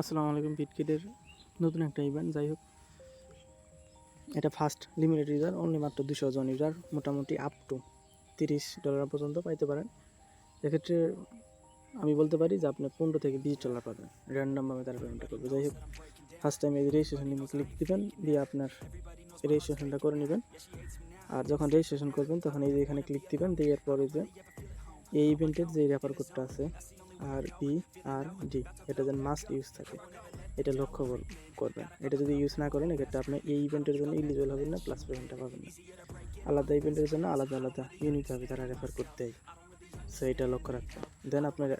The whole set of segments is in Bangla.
আসসালামু আলাইকুম বিটকিটের নতুন একটা ইভেন্ট যাই হোক। এটা ফার্স্ট লিমিটেড ইউজার অনলি মাত্র দুশো জন ইউজার মোটামুটি আপ টু তিরিশ ডলার পর্যন্ত পাইতে পারেন। এক্ষেত্রে আমি বলতে পারি যে আপনি পনেরো থেকে বিশ ডলার পাবেন। র্যান্ডমভাবে তারা পেমেন্টটা করবে। যাই হোক ফার্স্ট টাইম এই রেজিস্ট্রেশন লিঙ্কে ক্লিক দিবেন, দিয়ে আপনার রেজিস্ট্রেশনটা করে নেবেন। আর যখন রেজিস্ট্রেশন করবেন, তখন এই যে এখানে ক্লিক দিবেন, দিয়ে এরপরে যে এই ইভেন্টের যে রেফার কোডটা আছে আর বি আর ডি এটা যেন মাস্ট ইউজ থাকে। এটা লক্ষ্য করবেন। এটা যদি ইউজ না করেন, এক্ষেত্রে আপনি এই ইভেন্টের জন্য ইলিজিবল হবেন না প্লাস পেমেন্টটা পাবেন না। আলাদা ইভেন্টের জন্য আলাদা আলাদা ইউনিকভাবে তারা রেফার করতে হয় সো এটা লক্ষ্য রাখবেন দেন আপনার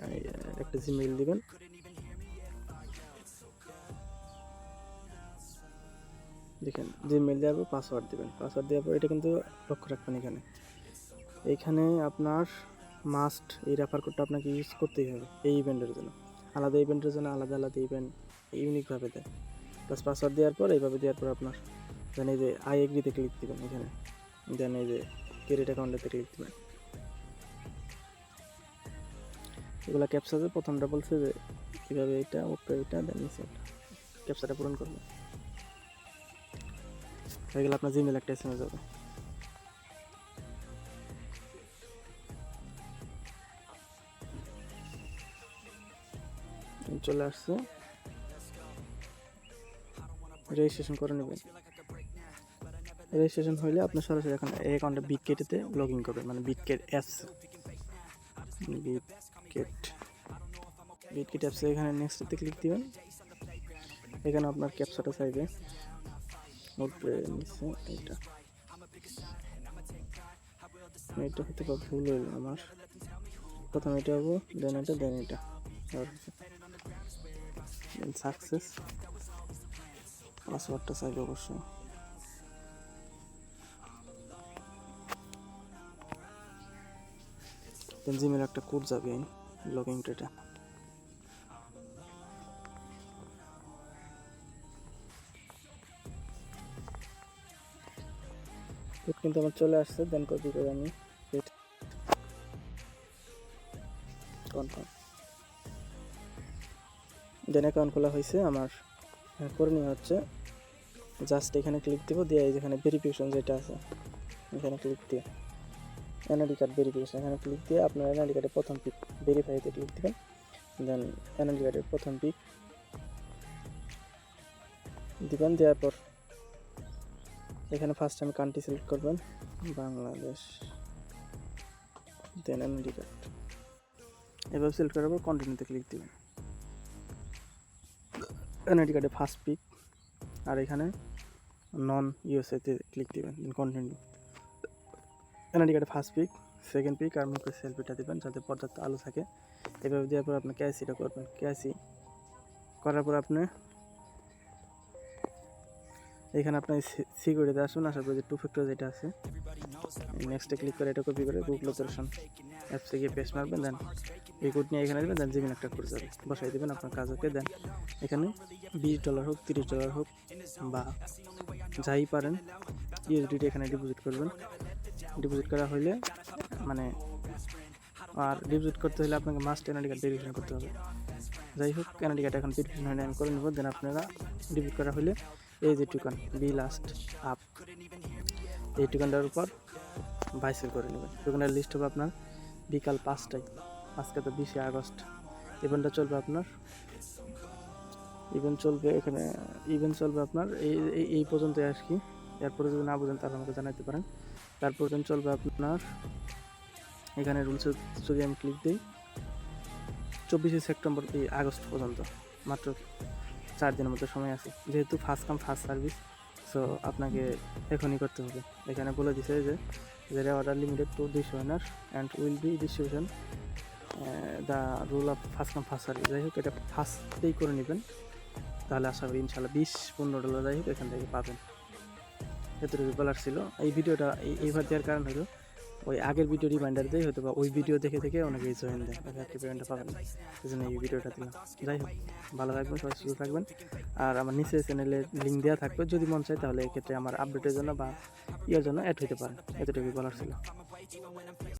একটা জিমেইল দিবেন। দেখেন জিমেইল দেওয়ার পর পাসওয়ার্ড দিবেন। পাসওয়ার্ড দেওয়ার পর এটা কিন্তু লক্ষ্য রাখবেন এখানে। এইখানে আপনার মাস্ট এই রেফার কোডটা আপনাকে ইউজ করতেই হবে এই ইভেন্টের জন্য। আলাদা ইভেন্টের জন্য আলাদা আলাদা ইভেন্ট ইউনিকভাবে দেয়। প্লাস পাসওয়ার্ড দেওয়ার পর এইভাবে দেওয়ার পর আপনার দেন এই যে আই এগ্রিতে ক্লিক দিবেন এখানে। দেন এই যে ক্রেডিট অ্যাকাউন্টেতে ক্লিক দিবেন। এগুলো ক্যাপচাতে প্রথমটা বলছে যে কীভাবে এটা ওপরে এটা দেন নিচে ক্যাপচাটা পূরণ করবেন। হয়ে গেলে আপনার জিমেল একটা এস এম যাবে চলে আসছে। রেজিস্ট্রেশন করে নেবেন। রেজিস্ট্রেশন হইলে আপনি সরাসরি এখন এই অ্যাকাউন্টে বিটকেটেতে লগ ইন করবেন মানে বিটকেট অ্যাপস বিটকেট বিটকেট অ্যাপসে এখানে নেক্সটতে ক্লিক দিবেন। এখানে আপনার ক্যাপচাটা চাইবে। এইটা। এটা হতে পারে ভুল হইল আমার। প্রথমে এটা হব দেন এটা দেন এটা। দেন সাকসেস পাসওয়ার্ডটা চাইবে অবশ্যই দেন জিমেল একটা কোড যাবে লগ ইন এটা কোড কিন্তু আমার চলে আসছে দেন কপি করে আমি কনফার্ম দেন অ্যাকাউন্ট খোলা হয়েছে আমার হ্যাঁ, করে নেওয়া হচ্ছে। জাস্ট এখানে ক্লিক দেবো দিয়ে এই যেখানে ভেরিফিকেশন যেটা আছে এখানে ক্লিক দিয়ে এনআইডি কার্ড ভেরিফিকেশন এখানে ক্লিক দিয়ে আপনার এনআইডি কার্ডের প্রথম পিক ভেরিফাইতে ক্লিক দেবেন। দেন এনআইডি কার্ডের প্রথম পিক দিবেন দেওয়ার পর এখানে ফার্স্ট টাইম কান্ট্রি সিলেক্ট করবেন বাংলাদেশ। দেন এনআইডি কার্ড এভাবে সিলেক্ট করার পর কন্টিনিউতে ক্লিক দিবেন। এনআইডি কার্ডে ফার্স্ট পিক আর এখানে নন ইউএসএতে ক্লিক দিবেন দেন কন্টিনিউ এনআইডি কার্ডে ফার্স্ট পিক সেকেন্ড পিক আর মুখে সেলফিটা দিবেন যাতে পর্যাপ্ত আলো থাকে। এভাবে দেওয়ার পর আপনি ক্যাসিটা করবেন। ক্যাসি করার পর আপনি এখানে আপনি সিকিউরিটিতে আসুন আসার পর যে টু ফ্যাক্টর যেটা আছে। নেক্সটে ক্লিক করে এটা কপি করে গুগল অপারেশন অ্যাপসে গিয়ে পেস্ট মারবেন দেন এই কোড নিয়ে এখানে দেবেন দেন জিমেল একটা করে যাবে। বসাই দেবেন, আপনার কাজ ওকে দেন এখানে বিশ ডলার হোক, তিরিশ ডলার হোক, বা যাই পারেন ইউএসডিটি এখানে ডিপোজিট করবেন। ডিপোজিট করা হইলে মানে আর ডিপোজিট করতে হলে আপনাকে মাস্ট এনআইডি কার্ড ভেরিফিকেশন করতে হবে। যাই হোক এনআইডি কার্ড এখন ভেরিফিকেশন হয়নি, আমি করে নেব দেন আপনারা ডিপোজিট করা হলে এই যে টুকান বি লাস্ট আপ এই টুকানটার উপর বাইসেল করে নেবেন। টুকানের লিস্ট হবে আপনার বিকাল পাঁচটায়, আজকে তো বিশে আগস্ট। ইভেন্টটা চলবে আপনার ইভেন্ট চলবে এখানে ইভেন্ট চলবে আপনার এই, এই- পর্যন্ত আর কি। এরপরে যদি না বোঝেন তাহলে আমাকে জানাতে পারেন। তারপর দিন চলবে আপনার, এখানে রুলসে যদি আমি ক্লিক দিই। চব্বিশে সেপ্টেম্বর, এই আগস্ট পর্যন্ত, মাত্র চার দিনের মতো সময় আছে। যেহেতু first come first service so আপনাকে এখনই করতে হবে। এখানে বলে দিছে যে যে order limited to this owner and will be distribution the rule of first come first service যাই হোক, এটা ফার্স্টেই করে নেবেন। তাহলে আশা করি ইনশাল্লাহ বিশ, পনেরো ডলার যাই হোক, এখান থেকে পাবেন। এতটুকু বলার ছিল। এই ভিডিওটা এই- এইবার দেওয়ার কারণ হলো ওই আগের ভিডিও রিমাইন্ডার দেয় হয়তো বা ওই ভিডিও দেখে দেখে অনেকেই জয়েন দেয়। একটি পেমেন্টটা পাবেন না। সেই জন্য এই ভিডিওটা দিলাম। যাই হোক, ভালো থাকবেন, সবাই সুস্থ থাকবেন। আর আমার নিচে চ্যানেলে লিঙ্ক দেওয়া থাকবে। যদি মন চায় তাহলে এক্ষেত্রে আমার আপডেটের জন্য বা ইয়ের জন্য অ্যাড হতে পারে। এতটুকু বলার ছিল।